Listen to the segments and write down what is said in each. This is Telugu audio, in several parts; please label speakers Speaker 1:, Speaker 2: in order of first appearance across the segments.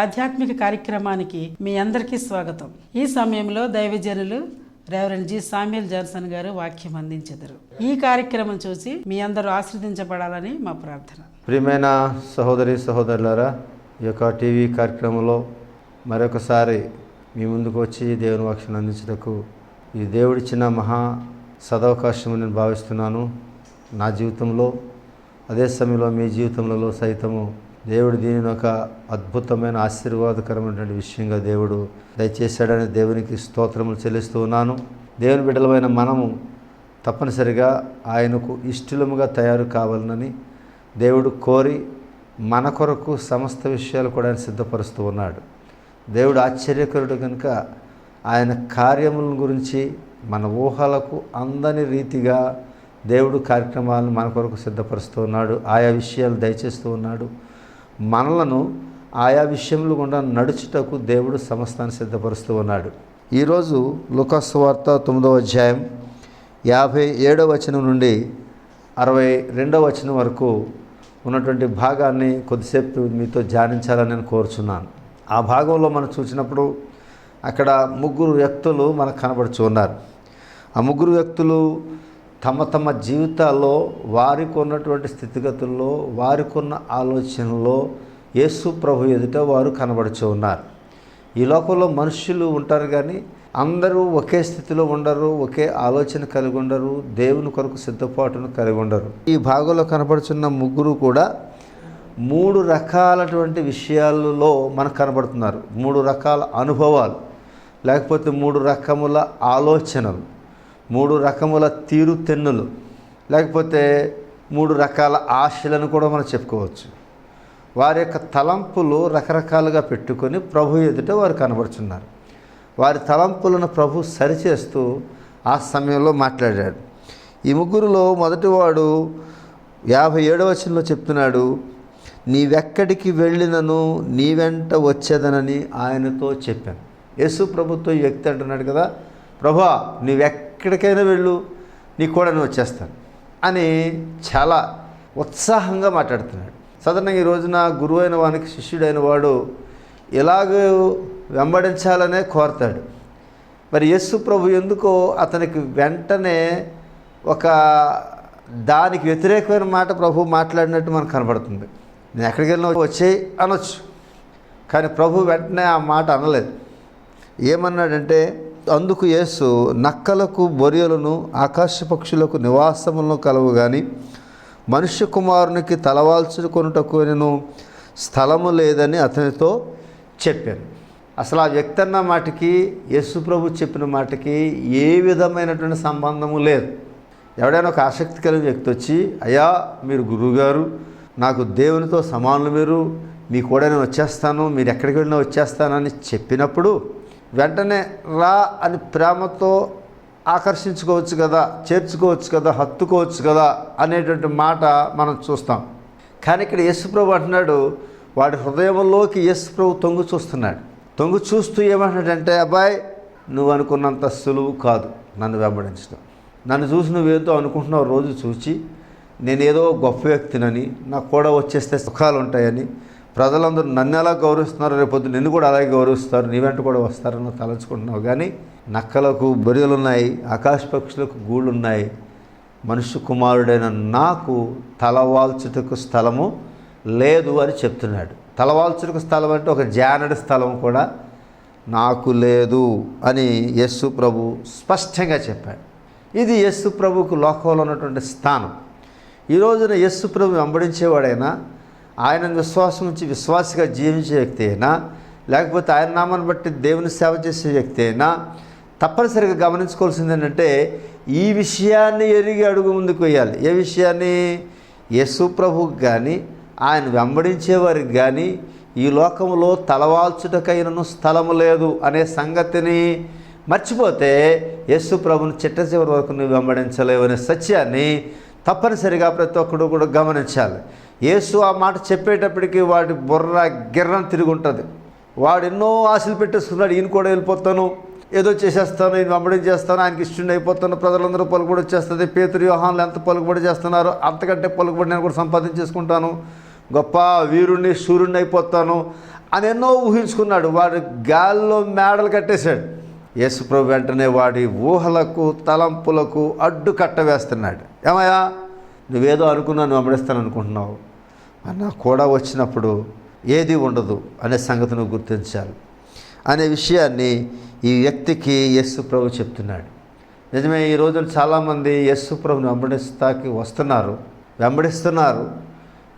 Speaker 1: ఆధ్యాత్మిక కార్యక్రమానికి మీ అందరికీ స్వాగతం. ఈ సమయంలో దైవజనులు రెవరెండ్ జి సామ్యుల్ జాన్సన్ గారు వాక్యం అందించెదరు. ఈ కార్యక్రమం చూసి మీ అందరూ ఆశ్రదించబడాలని మా ప్రార్థన.
Speaker 2: ప్రియమైన సహోదరి సహోదరులారా ఈ యొక్క టీవీ కార్యక్రమంలో మరొకసారి మీ ముందుకు వచ్చి దేవుని వాక్యం అందించటకు ఈ దేవుడిచ్చిన మహా సదవకాశం నేను భావిస్తున్నాను. నా జీవితంలో అదే సమయంలో మీ జీవితంలో సైతము దేవుడు దీనిని ఒక అద్భుతమైన ఆశీర్వాదకరమైనటువంటి విషయంగా దేవుడు దయచేశాడని దేవునికి స్తోత్రములు చెల్లిస్తూ ఉన్నాను. దేవుని బిడ్డలమైన మనము తప్పనిసరిగా ఆయనకు ఇష్టలముగా తయారు కావాలనని దేవుడు కోరి మన కొరకు సమస్త విషయాలు కూడా ఆయన సిద్ధపరుస్తూ ఉన్నాడు. దేవుడు ఆశ్చర్యకరుడు కనుక ఆయన కార్యముల గురించి మన ఊహలకు అందని రీతిగా దేవుడు కార్యక్రమాలను మన కొరకు సిద్ధపరుస్తూ ఉన్నాడు. ఆయా విషయాలు దయచేస్తూ ఉన్నాడు. మనలను ఆయా విషయములు గుండా నడుచుటకు దేవుడు సమస్తాన్ని సిద్ధపరుస్తూ ఉన్నాడు. ఈరోజు లుకస్ వార్త తొమ్మిదవ అధ్యాయం యాభై ఏడవ వచనం నుండి అరవై రెండవ వచనం వరకు ఉన్నటువంటి భాగాన్ని కొద్దిసేపు మీతో ధ్యానించాలని నేను కోరుచున్నాను. ఆ భాగంలో మనం చూసినప్పుడు అక్కడ ముగ్గురు వ్యక్తులు మనకు కనబడుచు ఉన్నారు. ఆ ముగ్గురు వ్యక్తులు తమ తమ జీవితాల్లో వారికి ఉన్నటువంటి స్థితిగతుల్లో వారికి ఉన్న ఆలోచనలో యేసు ప్రభు ఎదుట వారు కనబడుచు ఉన్నారు. ఈ లోకంలో మనుషులు ఉంటారు కానీ అందరూ ఒకే స్థితిలో ఉండరు ఒకే ఆలోచన కలిగి ఉండరు దేవుని కొరకు సిద్ధపాటును కలిగి ఉండరు. ఈ భాగంలో కనబడుచున్న ముగ్గురు కూడా మూడు రకాలటువంటి విషయాలలో మనకు కనబడుతున్నారు. మూడు రకాల అనుభవాలు లేకపోతే మూడు రకముల ఆలోచనలు. మూడు రకముల తీరు తెన్నులు. లేకపోతే మూడు రకాల ఆశలను కూడా మనం చెప్పుకోవచ్చు. వారి యొక్క తలంపులు రకరకాలుగా పెట్టుకొని ప్రభు ఎదుట వారు కనబడుచున్నారు. వారి తలంపులను ప్రభు సరిచేస్తూ ఆ సమయంలో మాట్లాడాడు. ఈ ముగ్గురులో మొదటివాడు యాభై ఏడవ వచనంలో చెప్తున్నాడు నీవెక్కడికి వెళ్ళినను నీ వెంట వచ్చేదనని ఆయనతో చెప్పాను. యేసు ప్రభుతో వ్యక్తి అంటున్నాడు కదా ప్రభా ఎక్కడికైనా వెళ్ళు నీ కూడా నేను వచ్చేస్తాను అని చాలా ఉత్సాహంగా మాట్లాడుతున్నాడు. సాధారణంగా ఈ రోజున గురువు అయిన వానికి శిష్యుడైన వాడు ఇలాగ వెంబడించాలనే కోరతాడు. మరి యస్సు ప్రభు ఎందుకో అతనికి వెంటనే ఒక దానికి వ్యతిరేకమైన మాట ప్రభు మాట్లాడినట్టు మనకు కనబడుతుంది నేను ఎక్కడికి వెళ్ళినా వచ్చేయి అనొచ్చు. కానీ ప్రభు వెంటనే ఆ మాట అనలేదు. ఏమన్నాడంటే అందుకు యేసు నక్కలకు బొరియలను ఆకాశ పక్షులకు నివాసములను కలవు కానీ మనుష్య కుమారునికి తలవాల్చుకొనుటకు నేను స్థలము లేదని అతనితో చెప్పాను. అసలు ఆ వ్యక్తి అన్న మాటకి యేసు ప్రభు చెప్పిన మాటకి ఏ విధమైనటువంటి సంబంధము లేదు. ఎవడైనా ఒక ఆసక్తి కలిగిన వ్యక్తి వచ్చి అయ్యా మీరు గురువుగారు నాకు దేవునితో సమానులు మీరు మీ కూడా నేను వచ్చేస్తాను మీరు ఎక్కడికి వెళ్ళినా వచ్చేస్తానని చెప్పినప్పుడు వెంటనే రా అని ప్రేమతో ఆకర్షించుకోవచ్చు కదా చేర్చుకోవచ్చు కదా హత్తుకోవచ్చు కదా అనేటువంటి మాట మనం చూస్తాం. కానీ ఇక్కడ యేసుప్రభు అంటున్నాడు వాడి హృదయంలోకి యేసుప్రభు తొంగు చూస్తున్నాడు. తొంగు చూస్తూ ఏమంటున్నాడంటే అబ్బాయి నువ్వు అనుకున్నంత సులువు కాదు నన్ను వెంబడించడం. నన్ను చూసి నువ్వేదో అనుకుంటున్నావు రోజు చూచి నేనేదో గొప్ప వ్యక్తినని నాకు కూడా వచ్చేస్తే సుఖాలు ఉంటాయని ప్రజలందరూ నన్ను ఎలా గౌరవిస్తున్నారు రేపొద్దు నిన్ను కూడా అలాగే గౌరవిస్తారు నీ వెంట కూడా వస్తారని తలంచుకుంటున్నావు. కానీ నక్కలకు బొరియలు ఉన్నాయి ఆకాశ పక్షులకు గూళ్ళు ఉన్నాయి. మనుష్య కుమారుడైన నాకు తలవాల్చుటకు స్థలము లేదు అని చెప్తున్నాడు. తలవాల్చుటకు స్థలం అంటే ఒక జానడి స్థలం కూడా నాకు లేదు అని యస్సు ప్రభు స్పష్టంగా చెప్పాడు. ఇది యస్సు ప్రభుకు లోకంలో ఉన్నటువంటి స్థానం. ఈ రోజున యస్సు ప్రభు వెంబడించేవాడైనా ఆయన విశ్వాసం ఉంచి విశ్వాసిగా జీవించే వ్యక్తి అయినా లేకపోతే ఆయన నామాన్ని బట్టి దేవుని సేవ చేసే వ్యక్తి అయినా తప్పనిసరిగా గమనించుకోవాల్సింది ఏంటంటే ఈ విషయాన్ని ఎరిగి అడుగు ముందుకు వేయాలి. ఏ విషయాన్ని? యేసు ప్రభుకి కానీ ఆయన వెంబడించేవారికి కానీ ఈ లోకంలో తలవాల్చుటకైనను స్థలము లేదు అనే సంగతిని మర్చిపోతే యేసు ప్రభుని చిట్ట చివరి వరకు నువ్వు వెంబడించలేవు అనే సత్యాన్ని తప్పనిసరిగా ప్రతి ఒక్కడు కూడా గమనించాలి. యేసు ఆ మాట చెప్పేటప్పటికి వాడి బుర్ర గిర్రం తిరిగి ఉంటుంది. వాడు ఎన్నో ఆశలు పెట్టేసుకున్నాడు. ఈయన కూడా వెళ్ళిపోతాను. ఏదో చేసేస్తాను. ఈయన వెంబడి చేస్తాను. ఆయనకి ఇష్టం అయిపోతాను. ప్రజలందరూ పలుకుబడి వచ్చేస్తుంది పేతురు వ్యూహాన్లు ఎంత పలుకుబడి చేస్తున్నారు? అంతకంటే పలుకుబడి నేను కూడా సంపాదించేసుకుంటాను. గొప్ప వీరుణ్ణి సూర్యుడిని అయిపోతాను అని ఎన్నో ఊహించుకున్నాడు. వాడు గాల్లో మేడలు కట్టేశాడు. యేసుప్రభు వెంటనే వాడి ఊహలకు తలంపులకు అడ్డు కట్ట వేస్తున్నాడు. ఏమయ్యా? నువ్వేదో అనుకున్నాను వెంబడిస్తాను అనుకుంటున్నావు అన్న నాకు కూడా వచ్చినప్పుడు ఏది ఉండదు అనే సంగతిని గుర్తించాలి. అనే విషయాన్ని ఈ వ్యక్తికి యస్సు ప్రభు చెప్తున్నాడు. నిజమే ఈ రోజులు చాలామంది యేసు ప్రభుని వెంబడిస్తాకి వస్తున్నారు వెంబడిస్తున్నారు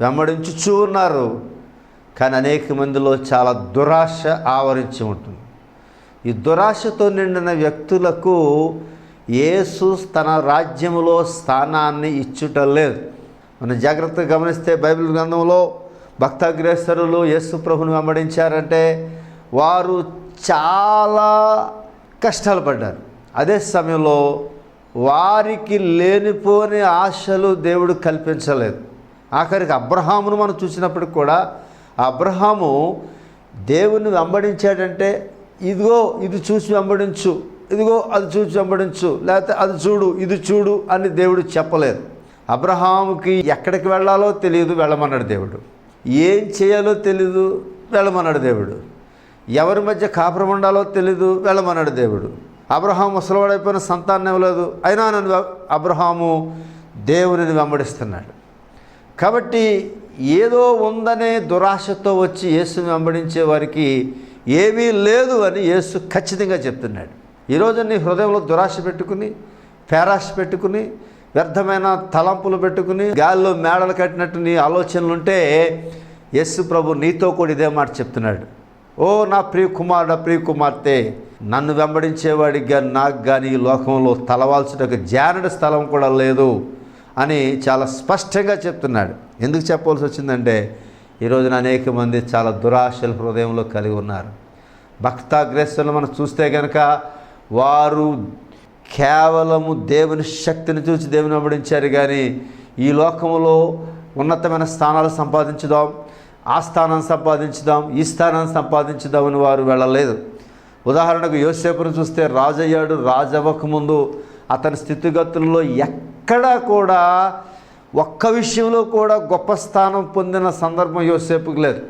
Speaker 2: వెంబడించుచూ ఉన్నారు కానీ అనేక మందిలో చాలా దురాశ ఆవరించి ఉంటుంది. ఈ దురాశతో నిండిన వ్యక్తులకు యేసు తన రాజ్యములో స్థానాన్ని ఇచ్చుట లేదు. మనం జాగ్రత్తగా గమనిస్తే బైబిల్ గ్రంథంలో భక్తగ్రేసరులు యేసు ప్రభును వెంబడించారంటే వారు చాలా కష్టాలు పడ్డారు. అదే సమయంలో వారికి లేనిపోని ఆశలు దేవుడు కల్పించలేదు. ఆఖరికి అబ్రహామును మనం చూసినప్పటికి కూడా అబ్రహాము దేవుని వెంబడించాడంటే ఇదిగో ఇది చూసి వెంబడించు ఇదిగో అది చూసి వెంబడించు లేకపోతే అది చూడు ఇది చూడు అని దేవుడు చెప్పలేదు. అబ్రహాముకి ఎక్కడికి వెళ్ళాలో తెలియదు వెళ్ళమన్నాడు దేవుడు. ఏం చేయాలో తెలీదు వెళ్ళమన్నాడు దేవుడు. ఎవరి మధ్య కాపురం ఉండాలో తెలీదు వెళ్ళమన్నాడు దేవుడు. అబ్రహాం ముసలవాడైపోయిన సంతానం ఇవ్వలేదు అయినా నన్ను అబ్రహాము దేవునిని వెంబడిస్తున్నాడు. కాబట్టి ఏదో ఉందనే దురాశతో వచ్చి యేసుని వెంబడించే వారికి ఏమీ లేదు అని యేసు ఖచ్చితంగా చెప్తున్నాడు. ఈరోజు నీ హృదయంలో దురాశ పెట్టుకుని పేరాశ పెట్టుకుని వ్యర్థమైన తలంపులు పెట్టుకుని గాల్లో మేడలు కట్టినట్టు నీ ఆలోచనలు ఉంటే ప్రభు నీతో కూడా ఇదే మాట చెప్తున్నాడు. ఓ నా ప్రియ కుమారుడు ప్రియ కుమార్తె నన్ను వెంబడించేవాడికి కానీ నాకు కానీ ఈ లోకంలో తలవాల్సిన జానడి స్థలం కూడా లేదు అని చాలా స్పష్టంగా చెప్తున్నాడు. ఎందుకు చెప్పవలసి వచ్చిందంటే ఈరోజున అనేక మంది చాలా దురాశలు హృదయంలో కలిగి ఉన్నారు. భక్తాగ్రేసర్లు మనం చూస్తే కనుక వారు కేవలము దేవుని శక్తిని చూసి దేవుని వెంబడించారు కానీ ఈ లోకంలో ఉన్నతమైన స్థానాలు సంపాదించుదాం ఆ స్థానం సంపాదించుదాం ఈ స్థానాన్ని సంపాదించుదామని వారు వెళ్ళలేదు. ఉదాహరణకు యోసేపును చూస్తే రాజయ్యాడు రాజవ్వక ముందు అతని స్థితిగతుల్లో ఎక్కడా కూడా ఒక్క విషయంలో కూడా గొప్ప స్థానం పొందిన సందర్భం యోసేపుకు లేదు.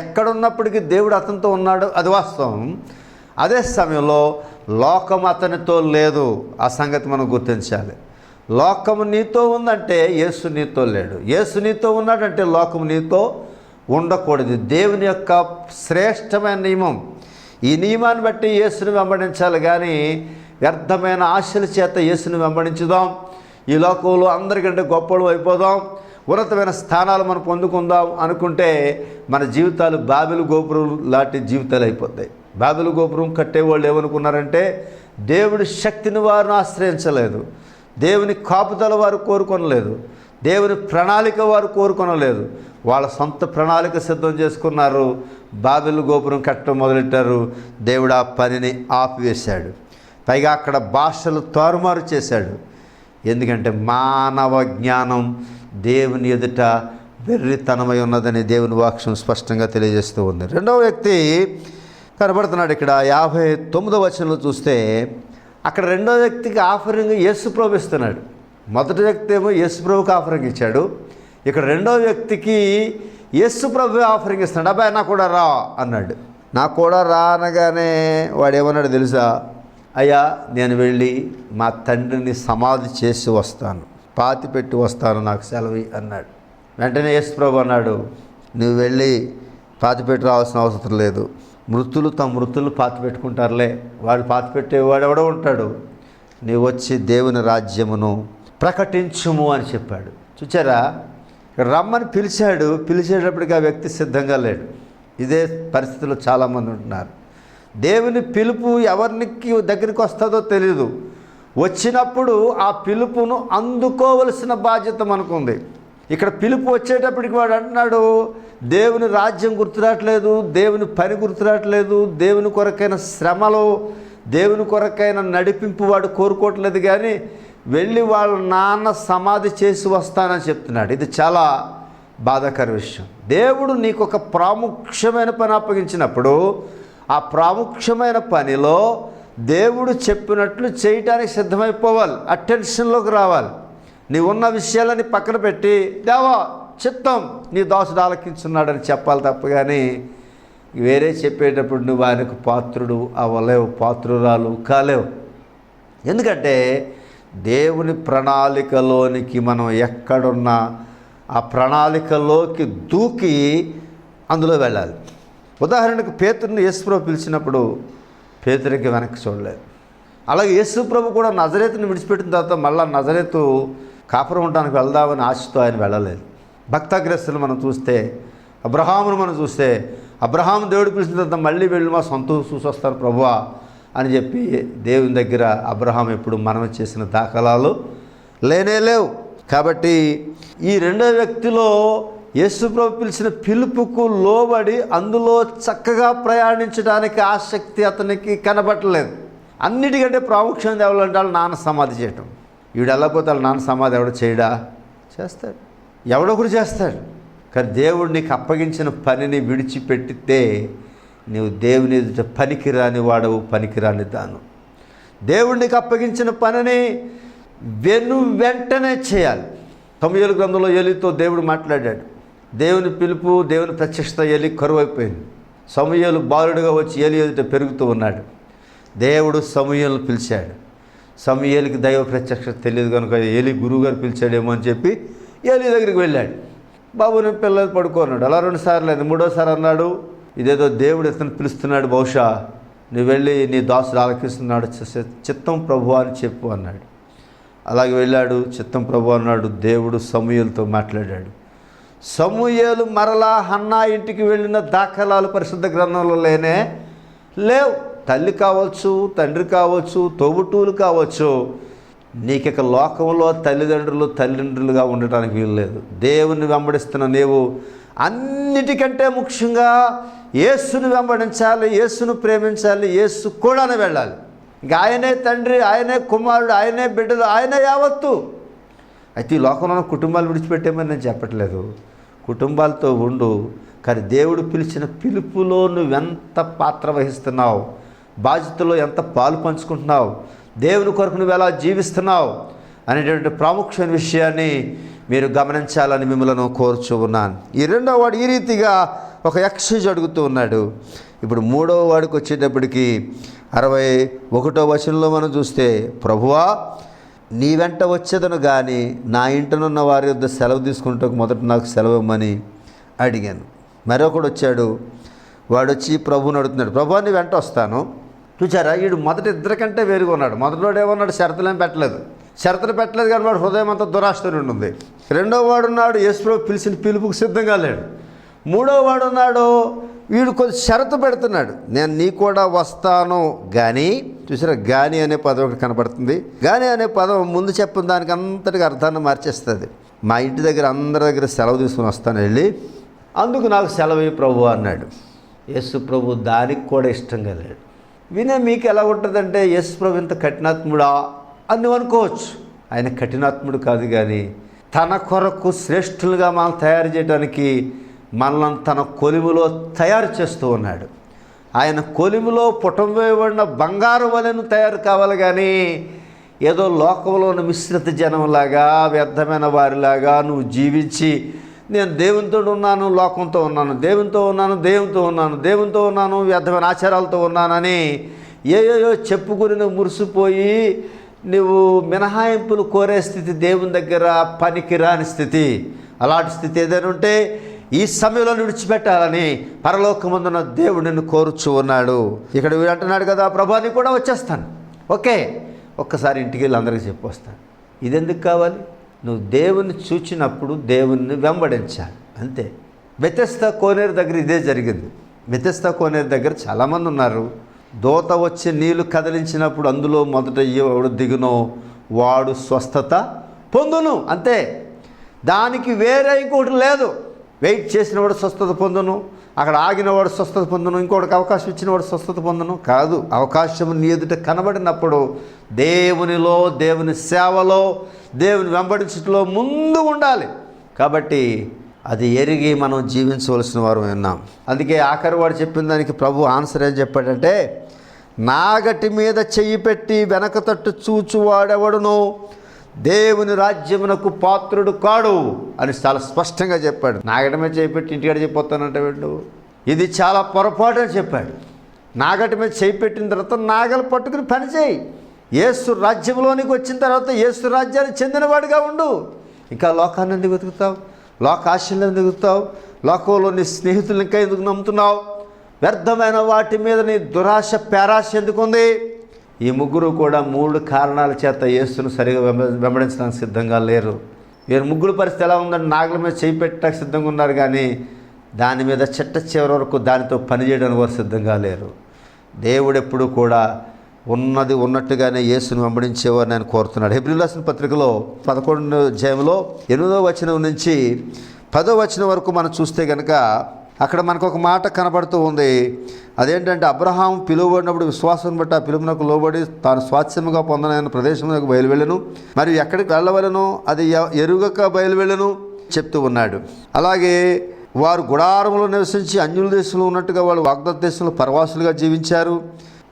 Speaker 2: ఎక్కడున్నప్పటికీ దేవుడు అతనితో ఉన్నాడు అది వాస్తవం. అదే సమయంలో లోకం అతనితో లేదు. ఆ సంగతి మనం గుర్తించాలి. లోకము నీతో ఉందంటే యేసు నీతో లేడు. యేసు నీతో ఉన్నాడంటే లోకము నీతో ఉండకూడదు. దేవుని యొక్క శ్రేష్టమైన నియమం. ఈ నియమాన్ని బట్టి యేసుని వెంబడించాలి కానీ వ్యర్థమైన ఆశల చేత యేసుని వెంబడించుదాం. ఈ లోకంలో అందరికంటే గొప్పలు అయిపోదాం. ఉన్నతమైన స్థానాలు మనం పొందుకుందాం అనుకుంటే మన జీవితాలు బాబిలు గోపురం లాంటి జీవితాలు అయిపోతాయి. బాబిలు గోపురం కట్టేవాళ్ళు ఏమనుకున్నారంటే దేవుడి శక్తిని వారిని ఆశ్రయించలేదు. దేవుని కాపుదల వారు కోరుకొనలేదు. దేవుని ప్రణాళిక వారు కోరుకొనలేదు. వాళ్ళ సొంత ప్రణాళిక సిద్ధం చేసుకున్నారు. బాబిల్ గోపురం కట్టడం మొదలెట్టారు. దేవుడు ఆ పనిని ఆపివేశాడు. పైగా అక్కడ భాషలు తారుమారు చేశాడు. ఎందుకంటే మానవ జ్ఞానం దేవుని ఎదుట వెర్రితనమై ఉన్నదని దేవుని వాక్యం స్పష్టంగా తెలియజేస్తూ ఉంది. రెండవ వ్యక్తి కనబడుతున్నాడు ఇక్కడ. యాభై తొమ్మిదో వచనంలో చూస్తే అక్కడ రెండో వ్యక్తికి ఆఫరింగ్ యేసు ప్రభు ఇస్తున్నాడు. మొదటి వ్యక్తి ఏమో యేసు ప్రభుకి ఆఫరింగ్ ఇచ్చాడు. ఇక్కడ రెండో వ్యక్తికి యేసు ప్రభు ఆఫరింగ్ ఇస్తున్నాడు. అబ్బాయి నా కూడా రా అన్నాడు. నా కూడా రా అనగానే వాడు ఏమన్నాడు తెలుసా? అయ్యా నేను వెళ్ళి మా తండ్రిని సమాధి చేసి వస్తాను. పాతి పెట్టి వస్తాను నాకు సెలవి అన్నాడు. వెంటనే యేసు ప్రభు అన్నాడు నువ్వు వెళ్ళి పాతి పెట్టి రావాల్సిన అవసరం లేదు. మృతులు తమ మృతులు పాతి పెట్టుకుంటారులే. వాడు పాతి పెట్టేవాడు ఎవడో ఉంటాడు. నీవు వచ్చి దేవుని రాజ్యమును ప్రకటించుము అని చెప్పాడు. చూచారా? రమ్మని పిలిచాడు. పిలిచేటప్పటికి ఆ వ్యక్తి సిద్ధంగా లేడు. ఇదే పరిస్థితిలో చాలామంది ఉంటున్నారు. దేవుని పిలుపు ఎవరికి దగ్గరికి వస్తుందో తెలియదు వచ్చినప్పుడు ఆ పిలుపును అందుకోవలసిన బాధ్యత మనకుంది. ఇక్కడ పిలుపు వచ్చేటప్పటికి వాడు అంటున్నాడు దేవుని రాజ్యం గుర్తురాట్లేదు దేవుని పని గుర్తురాట్లేదు దేవుని కొరకైన శ్రమలు దేవుని కొరకైన నడిపింపు వాడు కోరుకోవట్లేదు కానీ వెళ్ళి వాళ్ళ నాన్న సమాధి చేసి వస్తానని చెప్తున్నాడు. ఇది చాలా బాధాకర విషయం. దేవుడు నీకు ఒక ప్రాముఖ్యమైన పని అప్పగించినప్పుడు ఆ ప్రాముఖ్యమైన పనిలో దేవుడు చెప్పినట్లు చేయటానికి సిద్ధమైపోవాలి అటెన్షన్లోకి రావాలి. నీవు ఉన్న విషయాలని పక్కన పెట్టి దేవా చిత్తం నీ దోషుడు ఆలకించున్నాడని చెప్పాలి తప్ప కానీ వేరే చెప్పేటప్పుడు నువ్వు ఆయనకు పాత్రుడు అవ్వలేవు పాత్రురాలు కాలేవు. ఎందుకంటే దేవుని ప్రణాళికలోనికి మనం ఎక్కడున్నా ఆ ప్రణాళికలోకి దూకి అందులో వెళ్ళాలి. ఉదాహరణకు పేతుడిని యేసుప్రభు పిలిచినప్పుడు పేతురికి వెనక్కి చూడలేదు. అలాగే యేసుప్రభు కూడా నజరేతుని విడిచిపెట్టిన తర్వాత మళ్ళీ నజరేతు కాపురం ఉండడానికి వెళ్దామని ఆశతో ఆయన వెళ్ళలేదు. భక్తగ్రస్తులు మనం చూస్తే అబ్రహామును మనం చూస్తే అబ్రహాం దేవుడు పిలిచిన తర్వాత మళ్ళీ వెళ్ళి మా సొంత చూసొస్తాను చూసి వస్తారు ప్రభువా అని చెప్పి దేవుని దగ్గర అబ్రహాం ఎప్పుడు మనం చేసిన దాఖలాలు లేనే లేవు. కాబట్టి ఈ రెండో వ్యక్తిలో యేసుప్రభు పిలిచిన పిలుపుకు లోబడి అందులో చక్కగా ప్రయాణించడానికి ఆసక్తి అతనికి కనబట్టలేదు అన్నిటికంటే ప్రాముఖ్యం ఎవరంటే నాన్న సమాధి చేయటం. వీడు వెళ్ళకపోతే వాళ్ళ నాన్న సమాధి ఎవడో చేయడా? చేస్తాడు. ఎవడొకరు చేస్తాడు. కానీ దేవుడు నీకు అప్పగించిన పనిని విడిచిపెట్టితే నీవు దేవుని ఎదుట పనికిరాని వాడవు పనికిరాని దాను. దేవుడు నీకు అప్పగించిన పనిని వెను వెంటనే చేయాలి. తొమ్మిది గ్రంథంలో ఎలితో దేవుడు మాట్లాడాడు. దేవుని పిలుపు దేవుని ప్రత్యక్షత ఎలి కరువు అయిపోయింది సమూహలు బాలుడుగా వచ్చి ఎలి ఎదుట పెరుగుతూ ఉన్నాడు. దేవుడు సమూహలను పిలిచాడు. సమూహలకి దైవ ప్రత్యక్షత తెలియదు కనుక ఏలి గురువుగారు పిలిచాడేమో అని చెప్పి ఏలి దగ్గరికి వెళ్ళాడు. బాబుని పిల్లలు పడుకోన్నాడు అలా రెండు సార్లు అయింది. మూడోసారి అన్నాడు. ఇదేదో దేవుడు ఇతను పిలుస్తున్నాడు బహుశా. నువ్వు వెళ్ళి నీ దాసుడు ఆలకిస్తున్నాడు చిత్తం ప్రభు అని చెప్పు అన్నాడు. అలాగే వెళ్ళాడు. చిత్తం ప్రభు అన్నాడు. దేవుడు సమూయలతో మాట్లాడాడు. సమూయలు మరలా హన్నా ఇంటికి వెళ్ళిన దాఖలాలు పరిశుద్ధ గ్రంథంలో లేనే లేవు. తల్లి కావచ్చు తండ్రి కావచ్చు తోబుట్టువులు కావచ్చు నీకు ఇక లోకంలో తల్లిదండ్రులు తల్లిదండ్రులుగా ఉండటానికి వీలు లేదు దేవుని వెంబడిస్తున్న నీవు అన్నిటికంటే ముఖ్యంగా యేసును వెంబడించాలి యేసును ప్రేమించాలి యేసు కూడానే వెళ్ళాలి. ఇంకా ఆయనే తండ్రి ఆయనే కుమారుడు ఆయనే బిడ్డలు ఆయనే యావత్తు. అయితే ఈ లోకంలో ఉన్న కుటుంబాలు విడిచిపెట్టేమని నేను చెప్పట్లేదు. కుటుంబాలతో ఉండు కానీ దేవుడు పిలిచిన పిలుపులో నువ్వెంత పాత్ర వహిస్తున్నావు? బాధ్యతలో ఎంత పాలు పంచుకుంటున్నావు? దేవుని కొరకు నువ్వు ఎలా జీవిస్తున్నావు? అనేటువంటి ప్రాముఖ్యమైన విషయాన్ని మీరు గమనించాలని మిమ్మల్ని కోరుచూ ఉన్నాను. ఈ రెండో వాడు ఈ రీతిగా ఒక ఎక్సైజ్ అడుగుతూ ఉన్నాడు. ఇప్పుడు మూడవ వాడికి వచ్చేటప్పటికి అరవై ఒకటో వచనంలో మనం చూస్తే ప్రభువా నీ వెంట వచ్చేదను కానీ నా ఇంటనున్న వారి యొద్ద సెలవు తీసుకుంటూ మొదట నాకు సెలవు ఇవ్వమని అడిగాను. మరొకడు వచ్చాడు. వాడు వచ్చి ప్రభువుని అడుగుతున్నాడు ప్రభు నీ వెంట వస్తాను. చూచారా? వీడు మొదటి ఇద్దరికంటే వేరుగా ఉన్నాడు. మొదటివాడు ఏమన్నాడు? షరతులేం పెట్టలేదు. షరతులు పెట్టలేదు కానీ వాడు హృదయం అంతా దురాశతో ఉంది రెండో వాడు ఉన్నాడు యేసుప్రభు పిలిచిన పిలుపుకు సిద్ధంగా లేడు. మూడో వాడు ఉన్నాడు వీడు కొంచెం షరతు పెడుతున్నాడు. నేను నీ కూడా వస్తాను. కానీ చూసారా? గాని అనే పదం ఒకటి కనపడుతుంది. గాని అనే పదం ముందు చెప్పిన దానికి అంతటికి అర్థాన్ని మార్చేస్తుంది. మా ఇంటి దగ్గర అందరి దగ్గర సెలవు తీసుకుని వస్తాను వెళ్ళి. అందుకు నాకు సెలవు ప్రభు అన్నాడు. యేసు ప్రభు దానికి కూడా ఇష్టంగా లేడు. వినే మీకు ఎలా ఉంటుందంటే యశ్ ప్రభు ఇంత కఠినాత్ముడా? అని నువ్వు అనుకోవచ్చు ఆయన కఠినాత్ముడు కాదు కానీ తన కొరకు శ్రేష్ఠులుగా మనం తయారు చేయడానికి మనల్ని తన కొలిములో తయారు చేస్తూ ఉన్నాడు. ఆయన కొలిములో పుటం వేయబడిన బంగారు వలెను తయారు కావాలి కానీ ఏదో లోకంలోని మిశ్రిత జనంలాగా వ్యర్థమైన వారిలాగా నువ్వు జీవించి నేను దేవునితో ఉన్నాను లోకంతో ఉన్నాను దేవునితో ఉన్నాను దేవునితో ఉన్నాను దేవునితో ఉన్నాను వ్యర్థమైన ఆచారాలతో ఉన్నానని ఏయోయో చెప్పుకుని నువ్వు మురిసిపోయి నువ్వు మినహాయింపులు కోరే స్థితి దేవుని దగ్గర పనికిరాని స్థితి. అలాంటి స్థితి ఏదైనా ఉంటే ఈ సమయంలో విడిచిపెట్టాలని పరలోకముందున్న దేవుడు నిన్ను కోరుచు ఉన్నాడు. ఇక్కడ వీడు అంటున్నాడు కదా ప్రభాని కూడా వచ్చేస్తాను. ఓకే ఒక్కసారి ఇంటికి వెళ్ళి అందరికీ చెప్పొస్తాను. ఇదెందుకు కావాలి? నువ్వు దేవుని చూచినప్పుడు దేవుణ్ణి వెంబడించాలి. అంతే. వ్యత్యస్త కోనేరు దగ్గర ఇదే జరిగింది. వ్యత్యస్త కోనేరు దగ్గర చాలామంది ఉన్నారు. దోత వచ్చి నీళ్ళు కదిలించినప్పుడు అందులో మొదట ఎవడు దిగునో వాడు స్వస్థత పొందును. అంతే. దానికి వేరే ఇంకోటి లేదు. వెయిట్ చేసినవాడు స్వస్థత పొందును. అక్కడ ఆగినవాడు స్వస్థత పొందను ఇంకోటికి అవకాశం ఇచ్చినవాడు స్వస్థత పొందను. కాదు అవకాశం నీ ఎదుట కనబడినప్పుడు దేవునిలో దేవుని సేవలో దేవుని వెంబడించట్లో ముందు ఉండాలి. కాబట్టి అది ఎరిగి మనం జీవించవలసిన వారు విన్నాం అందుకే ఆఖరి వాడు చెప్పిన దానికి ప్రభు ఆన్సర్ ఏం చెప్పాడంటే నాగటి మీద చెయ్యి పెట్టి వెనక తట్టు చూచువాడెవడును? దేవుని రాజ్యమునకు పాత్రుడు కాడు అని చాలా స్పష్టంగా చెప్పాడు. నాగటి మీద ఇంటికాడ చెప్పొస్తానంట వీళ్ళు. ఇది చాలా పొరపాటు అని చెప్పాడు. నాగటి మీద తర్వాత నాగలు పట్టుకుని పనిచేయి ఏసు రాజ్యంలోనికి వచ్చిన తర్వాత ఏసు రాజ్యానికి చెందినవాడిగా ఉండు. ఇంకా లోకాన్ని ఎందుకు వెతుకుతావు? లోక ఎందుకు వెతుకుతావు? లోకంలో నీ స్నేహితులు ఇంకా ఎందుకు నమ్ముతున్నావు? వ్యర్థమైన వాటి మీద నీ దురాశ పేరాశ ఎందుకుంది? ఈ ముగ్గురు కూడా మూడు కారణాల చేత యేసును సరిగా వెంబడించడానికి సిద్ధంగా లేరు. వీరు ముగ్గురు పరిస్థితి ఎలా ఉందని నాగల మీద చేయి పెట్టడానికి సిద్ధంగా ఉన్నారు కానీ దాని మీద చిట్ట చివరి వరకు దానితో పనిచేయడానికి వారు సిద్ధంగా లేరు. దేవుడు ఎప్పుడు కూడా ఉన్నది ఉన్నట్టుగానే యేసును వెంబడించేవారు నేను కోరుతున్నాడు హెబ్రిల్ పత్రికలో పదకొండు జయంలో ఎనిమిదో వచనం నుంచి పదో వచనం వరకు మనం చూస్తే కనుక అక్కడ మనకు ఒక మాట కనబడుతూ ఉంది. అదేంటంటే అబ్రహాం పిలువబడినప్పుడు విశ్వాసం బట్టి ఆ పిలుపునకు లోబడి తాను స్వాస్థ్యముగా పొందనైన ప్రదేశంలోకి బయలువెళ్ళను. మరియు ఎక్కడికి వెళ్ళవలను? అది ఎరుగక బయలువెళ్ళను చెప్తూ ఉన్నాడు. అలాగే వారు గుడారంలో నివసించి అన్యుల దేశంలో ఉన్నట్టుగా వాళ్ళు వాగ్దత్ దేశంలో పరవాసులుగా జీవించారు.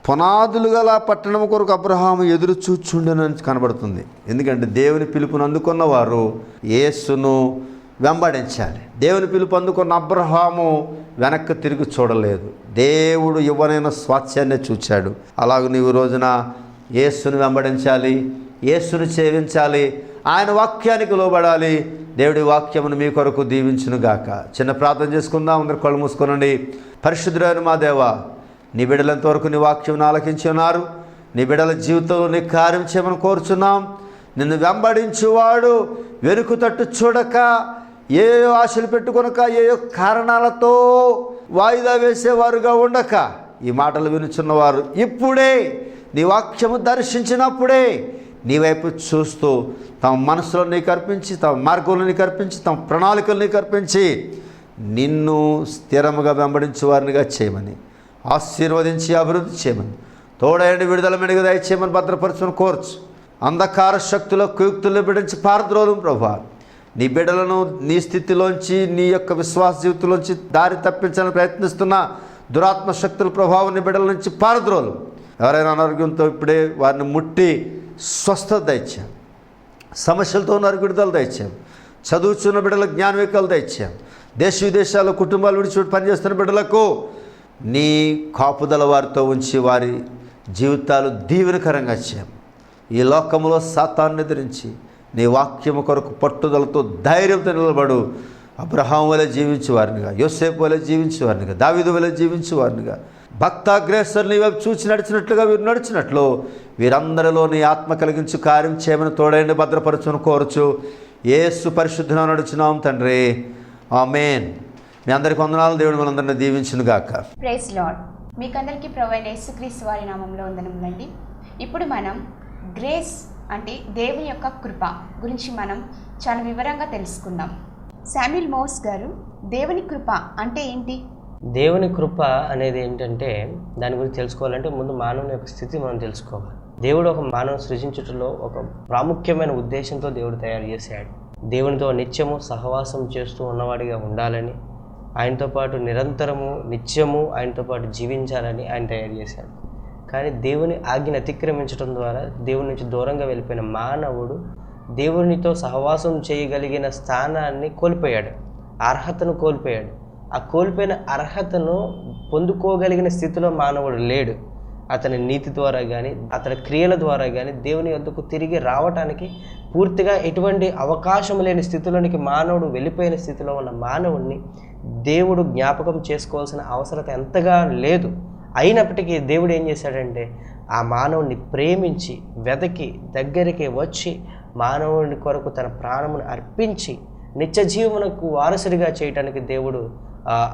Speaker 2: పునాదులు గల పట్టణం కొరకు అబ్రహాం ఎదురు చూచుండనని కనబడుతుంది. ఎందుకంటే దేవుని పిలుపును అందుకున్న వారు యేసును వెంబడించాలి. దేవుని పిలుపు అందుకున్న అబ్రహాము వెనక్కి తిరిగి చూడలేదు. దేవుడు ఇవ్వనైన స్వాస్థ్యాన్ని చూచాడు. అలాగ నీవు రోజున యేసును వెంబడించాలి యేసును సేవించాలి ఆయన వాక్యానికి లోబడాలి. దేవుడి వాక్యమును మీ కొరకు దీవించును గాక చిన్న ప్రార్థన చేసుకుందాం అందరు కళ్ళు మూసుకునండి. పరిశుద్ధులైన మా దేవ నీ బిడ్డలంతవరకు నీ వాక్యం ఆలకించి ఉన్నారు. నీ బిడ్డల జీవితంలో నీ కార్యం చేయమని కోరుచున్నాం. నిన్ను వెంబడించువాడు వెనుక తట్టు చూడక ఏ ఆశలు పెట్టుకొనక ఏ కారణాలతో వాయిదా వేసేవారుగా ఉండక ఈ మాటలు వినుచున్నవారు ఇప్పుడే నీ వాక్యము దర్శించినప్పుడే నీ వైపు చూస్తూ తమ మనసులో కర్పించి తమ మార్గంలోని కర్పించి తమ ప్రణాళికల్ని కర్పించి నిన్ను స్థిరముగా వెంబడించే వారినిగా చేయమని ఆశీర్వదించి అభివృద్ధి చేయమని తోడైన విడుదల మెడుగు దయచేయమని భద్రపరచుని కోర్చు. అంధకార శక్తుల కుయుక్తులు బిడించి పారద్రోలం ప్రభా. నీ బిడ్డలను నీ స్థితిలోంచి నీ యొక్క విశ్వాస జీవితంలోంచి దారి తప్పించాలని ప్రయత్నిస్తున్న దురాత్మ శక్తుల ప్రభావం నీ బిడ్డల నుంచి పారద్రోలు. ఎవరైనా అనారోగ్యంతో ఇప్పుడే వారిని ముట్టి స్వస్థత దయచాం సమస్యలతో ఉన్నారు విడుదల దయచాం చదువుచున్న బిడ్డల జ్ఞానవేకాలు దయచాం దేశ విదేశాల్లో కుటుంబాలు విడిచి పనిచేస్తున్న బిడ్డలకు నీ కాపుదల వారితో ఉంచి వారి జీవితాలు దీవెనకరంగా చేయం. ఈ లోకంలో సాతాన్ని ఎదిరించి నీ వాక్యము కొరకు పట్టుదలతో ధైర్యంతో నిలబడు. అబ్రహాం వలె జీవించేవారినిగా యోసేపు వలె జీవించేవారినిగా దావిదు వలె జీవించేవారినిగా భక్తాగ్రేసర్ని వైపు చూచి నడిచినట్లుగా వీరు నడిచినట్లు వీరందరిలో నీ ఆత్మ కలిగించు కార్యం చేయమని తోడైండి భద్రపరచును కోరచు. ఏసు పరిశుద్ధన నడుచున్నాం తండ్రి. ఆమెన్. మీ అందరికి వందనాలు. దేవుడు మనందరినీ దీవించును గాక.
Speaker 3: ప్రైస్ లాడ్ మీకందరికీ ప్రొవైడ్ యేసుక్రీస్తు వారి నామంలో వందనములండి. ఇప్పుడు మనం గ్రేస్ అంటే దేవుని యొక్క కృప గురించి మనం చాలా వివరంగా తెలుసుకుందాం. శామ్యుల్ మోస్ గారు దేవుని కృప అంటే ఏంటి?
Speaker 4: దేవుని కృప అనేది ఏంటంటే దాని గురించి తెలుసుకోవాలంటే ముందు మానవుని యొక్క స్థితి మనం తెలుసుకోవాలి. దేవుడు ఒక మానవ సృజించుటలో ఒక ప్రాముఖ్యమైన ఉద్దేశంతో దేవుడు తయారు చేశాడు. దేవునితో నిత్యము సహవాసం చేస్తూ ఉన్నవాడిగా ఉండాలని ఆయనతో పాటు నిరంతరము నిత్యము ఆయనతో పాటు జీవించాలని ఆయన తయారు చేశాడు. కానీ దేవుని ఆజ్ఞను అతిక్రమించడం ద్వారా దేవుని నుంచి దూరంగా వెళ్ళిపోయిన మానవుడు దేవునితో సహవాసం చేయగలిగిన స్థానాన్ని కోల్పోయాడు. అర్హతను కోల్పోయాడు. ఆ కోల్పోయిన అర్హతను పొందుకోగలిగిన స్థితిలో మానవుడు లేడు. అతని నీతి ద్వారా కానీ అతని క్రియల ద్వారా కానీ దేవుని వద్దకు తిరిగి రావటానికి పూర్తిగా ఎటువంటి అవకాశం లేని స్థితిలోనికి మానవుడు వెళ్ళిపోయిన స్థితిలో ఉన్న మానవుడిని దేవుడు జ్ఞాపకం చేసుకోవాల్సిన అవసరత ఎంతగా లేదు. అయినప్పటికీ దేవుడు ఏం చేశాడంటే ఆ మానవుడిని ప్రేమించి వెదకి దగ్గరికి వచ్చి మానవుని కొరకు తన ప్రాణమును అర్పించి నిత్య జీవనకు వారసుడిగా చేయటానికి దేవుడు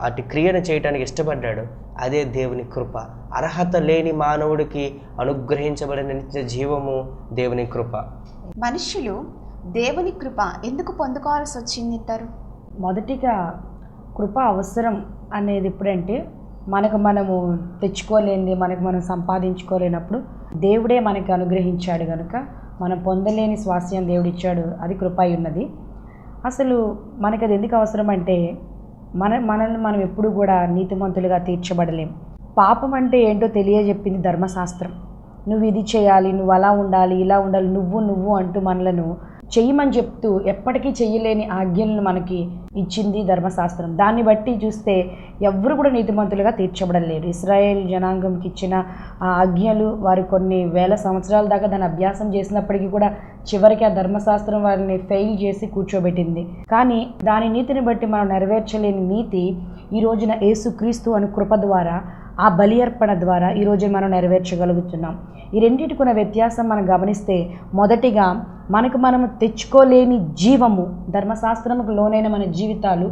Speaker 4: అటు క్రియను చేయటానికి ఇష్టపడ్డాడు. అదే దేవుని కృప. అర్హత లేని మానవుడికి అనుగ్రహించబడిన నిత్య జీవము దేవుని కృప.
Speaker 3: మనుషులు దేవుని కృప ఎందుకు పొందుకోవాల్సి వచ్చింది అంటారు
Speaker 5: మొదటిగా కృప అవసరం అనేది ఎప్పుడంటే మనకు మనము తెచ్చుకోలేనిది మనకు మనం సంపాదించుకోలేనప్పుడు దేవుడే మనకి అనుగ్రహించాడు కనుక మనం పొందలేని స్వాస్థ్యం దేవుడు ఇచ్చాడు అది కృపాయి ఉన్నది. అసలు మనకి అది ఎందుకు అవసరం అంటే మన మనల్ని మనం ఎప్పుడు కూడా నీతిమంతులుగా తీర్చబడలేం. పాపం అంటే ఏంటో తెలియజెప్పింది ధర్మశాస్త్రం. నువ్వు ఇది చేయాలి నువ్వు అలా ఉండాలి ఇలా ఉండాలి నువ్వు నువ్వు అంటూ మనలను చెయ్యమని చెప్తూ ఎప్పటికీ చెయ్యలేని ఆజ్ఞలను మనకి ఇచ్చింది ధర్మశాస్త్రం. దాన్ని బట్టి చూస్తే ఎవ్వరు కూడా నీతిమంతులుగా తీర్చబడలేరు. ఇస్రాయేల్ జనాంగంకి ఇచ్చిన ఆ ఆజ్ఞలు వారు కొన్ని వేల సంవత్సరాల దాకా దాన్ని అభ్యాసం చేసినప్పటికీ కూడా చివరికి ఆ ధర్మశాస్త్రం వారిని ఫెయిల్ చేసి కూర్చోబెట్టింది. కానీ దాని నీతిని బట్టి మనం నెరవేర్చలేని నీతి ఈ రోజున యేసుక్రీస్తు అను కృప ద్వారా ఆ బలి అర్పణ ద్వారా ఈరోజు మనం నెరవేర్చగలుగుతున్నాం. ఈ రెండింటికున్న వ్యత్యాసం మనం గమనిస్తే మొదటిగా మనకు మనము తెచ్చుకోలేని జీవము ధర్మశాస్త్రముకు లోనైన మన జీవితాలు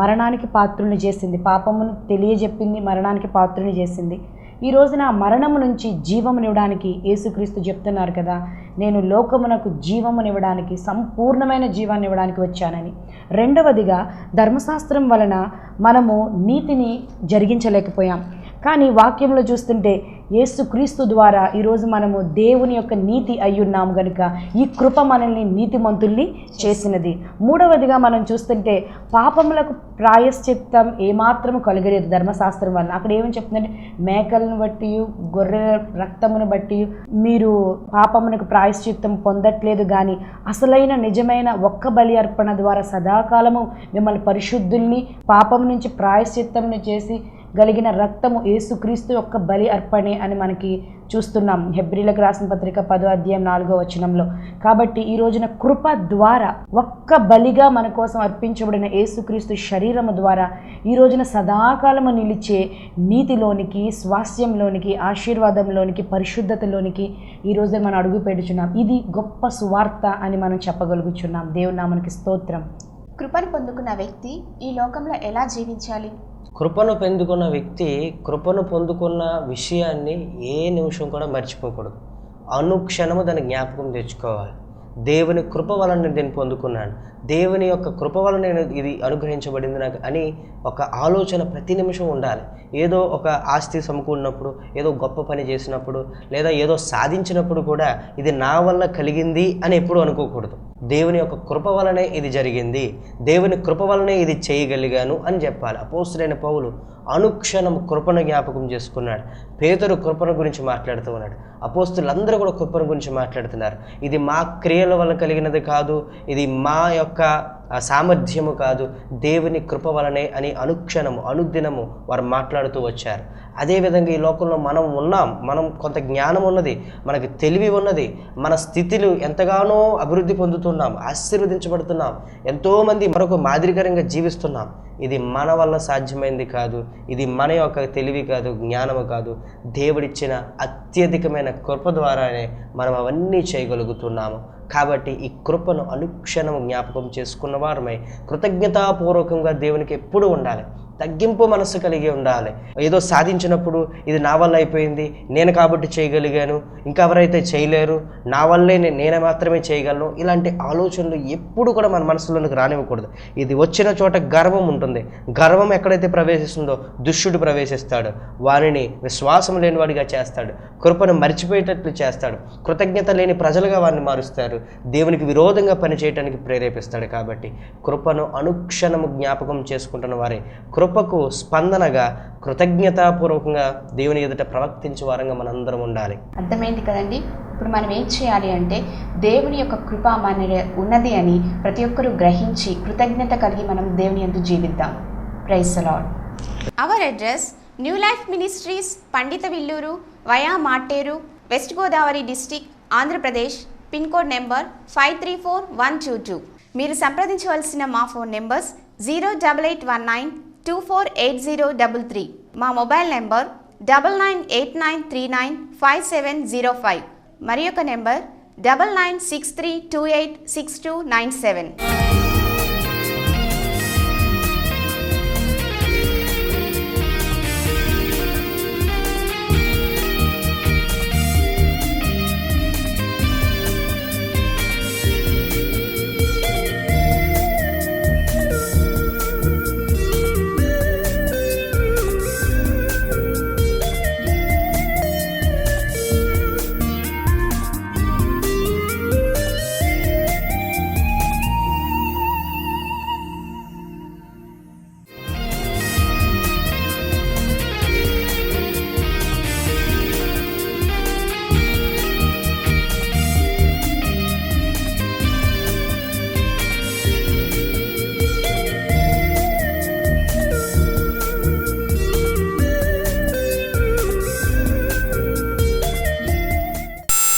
Speaker 5: మరణానికి పాత్రుని చేసింది. పాపమును తెలియజెప్పింది మరణానికి పాత్రుని చేసింది. ఈ రోజున మరణము నుంచి జీవమునివ్వడానికి యేసుక్రీస్తు చెప్తున్నారు కదా నేను లోకమునకు జీవమునివ్వడానికి సంపూర్ణమైన జీవాన్ని ఇవ్వడానికి వచ్చానని. రెండవదిగా ధర్మశాస్త్రం వలన మనము నీతిని జరిగించలేకపోయాం. కానీ వాక్యంలో చూస్తుంటే యేసుక్రీస్తు ద్వారా ఈరోజు మనము దేవుని యొక్క నీతి అయ్యున్నాము గనుక ఈ కృప మనల్ని నీతిమంతుల్ని చేసినది. మూడవదిగా మనం చూస్తుంటే పాపములకు ప్రాయశ్చిత్తం ఏమాత్రము కలగలేదు ధర్మశాస్త్రం వల్ల అక్కడ ఏమని చెప్తుందంటే మేకలను బట్టి గొర్రె రక్తమును బట్టి మీరు పాపమునకు ప్రాయశ్చిత్తం పొందట్లేదు కానీ అసలైన నిజమైన ఒక్క బలి అర్పణ ద్వారా సదాకాలము మిమ్మల్ని పరిశుద్ధుల్ని పాపం నుంచి ప్రాయశ్చిత్తంను చేసి గలిగిన రక్తము యేసుక్రీస్తు యొక్క బలి అర్పణే అని మనకి చూస్తున్నాం. హెబ్రిలకు రాసిన పత్రిక పదో అధ్యాయం నాలుగో వచనంలో. కాబట్టి ఈ రోజున కృప ద్వారా ఒక్క బలిగా మన కోసం అర్పించబడిన యేసుక్రీస్తు శరీరము ద్వారా ఈ రోజున సదాకాలము నిలిచే నీతిలోనికి స్వాస్థ్యంలోనికి ఆశీర్వాదంలోనికి పరిశుద్ధతలోనికి ఈ రోజున మనం అడుగు పెడుచున్నాం. ఇది గొప్ప సువార్త అని మనం చెప్పగలుగుచున్నాం. దేవునామనికి స్తోత్రం.
Speaker 3: కృపను పొందుకున్న వ్యక్తి ఈ లోకంలో ఎలా జీవించాలి?
Speaker 4: కృపను పొందుకున్న వ్యక్తి కృపను పొందుకున్న విషయాన్ని ఏ నిమిషం కూడా మర్చిపోకూడదు. అనుక్షణము దాని జ్ఞాపకం తెచ్చుకోవాలి. దేవుని కృప వలన నేను దీన్ని పొందుకున్నాను. దేవుని యొక్క కృప వలన నేను ఇది అనుగ్రహించబడింది నాకు అని ఒక ఆలోచన ప్రతి నిమిషం ఉండాలి. ఏదో ఒక ఆస్తి సమకూడినప్పుడు ఏదో గొప్ప పని చేసినప్పుడు లేదా ఏదో సాధించినప్పుడు కూడా ఇది నా వల్ల కలిగింది అని ఎప్పుడూ అనుకోకూడదు. దేవుని యొక్క కృప వలనే ఇది జరిగింది. దేవుని కృప వలనే ఇది చేయగలిగాను అని చెప్పాలి. అపోస్తుడైన పౌలు అనుక్షణం కృపను జ్ఞాపకం చేసుకున్నాడు. పేదరు కృపను గురించి మాట్లాడుతూ ఉన్నాడు. అపోస్తులందరూ కూడా కృపను గురించి మాట్లాడుతున్నారు. ఇది మా క్రియల వల్ల కలిగినది కాదు ఇది మా యొక్క సామర్థ్యము కాదు దేవుని కృప వలనే అని అనుక్షణము అనుదినము వారు మాట్లాడుతూ వచ్చారు. అదేవిధంగా ఈ లోకంలో మనం ఉన్నాం మనం కొంత జ్ఞానం ఉన్నది మనకి తెలివి ఉన్నది మన స్థితిలు ఎంతగానో అభివృద్ధి పొందుతున్నాం ఆశీర్వదించబడుతున్నాం ఎంతోమంది మరొక మాదిరికరంగా జీవిస్తున్నాం. ఇది మన వల్ల సాధ్యమైంది కాదు ఇది మన యొక్క తెలివి కాదు జ్ఞానము కాదు దేవుడిచ్చిన అత్యధికమైన కృప ద్వారానే మనం అవన్నీ చేయగలుగుతున్నాము. కాబట్టి ఈ కృపను అనుక్షణం జ్ఞాపకం చేసుకున్న వారమై కృతజ్ఞతాపూర్వకంగా దేవునికి ఎప్పుడు ఉండాలి. తగ్గింపు మనస్సు కలిగి ఉండాలి. ఏదో సాధించినప్పుడు ఇది నా వల్ల అయిపోయింది నేను కాబట్టి చేయగలిగాను ఇంకెవరైతే చేయలేరు నా వల్లే నేను నేనే మాత్రమే చేయగలను ఇలాంటి ఆలోచనలు ఎప్పుడు కూడా మన మనసులోనికి రానివ్వకూడదు. ఇది వచ్చిన చోట గర్వం ఉంటుంది. గర్వం ఎక్కడైతే ప్రవేశిస్తుందో దుష్టుడు ప్రవేశిస్తాడు. వారిని విశ్వాసం లేని వాడిగా చేస్తాడు. కృపను మర్చిపోయేటట్లు చేస్తాడు. కృతజ్ఞత లేని ప్రజలుగా వారిని మారుస్తారు. దేవునికి విరోధంగా పనిచేయటానికి ప్రేరేపిస్తాడు కాబట్టి కృపను అనుక్షణము జ్ఞాపకం చేసుకుంటున్న వారే. కృపకు స్పందనగా కృతజ్ఞతాపూర్వకంగా దేవుని ఎదుట ప్రవర్తించే వారంగా మనందరం ఉండాలి.
Speaker 3: అర్థమైంది కదండి? ఇప్పుడు మనం ఏం చేయాలి అంటే దేవుని యొక్క కృప మన ఉన్నది అని ప్రతి ఒక్కరూ గ్రహించి కృతజ్ఞత కలిగి మనం దేవుని ఎందు జీవిద్దాం. Praise lord our address new life ministries Pandita Villuru via Materu west Godavari district Andhra Pradesh pin code number five three four one two two మీరు సంప్రదించవలసిన మా phone numbers zero double eight one nine two four eight zero double three మా mobile number double nine eight nine three nine five seven zero five మరి యొక్క number double nine six three two eight six two nine seven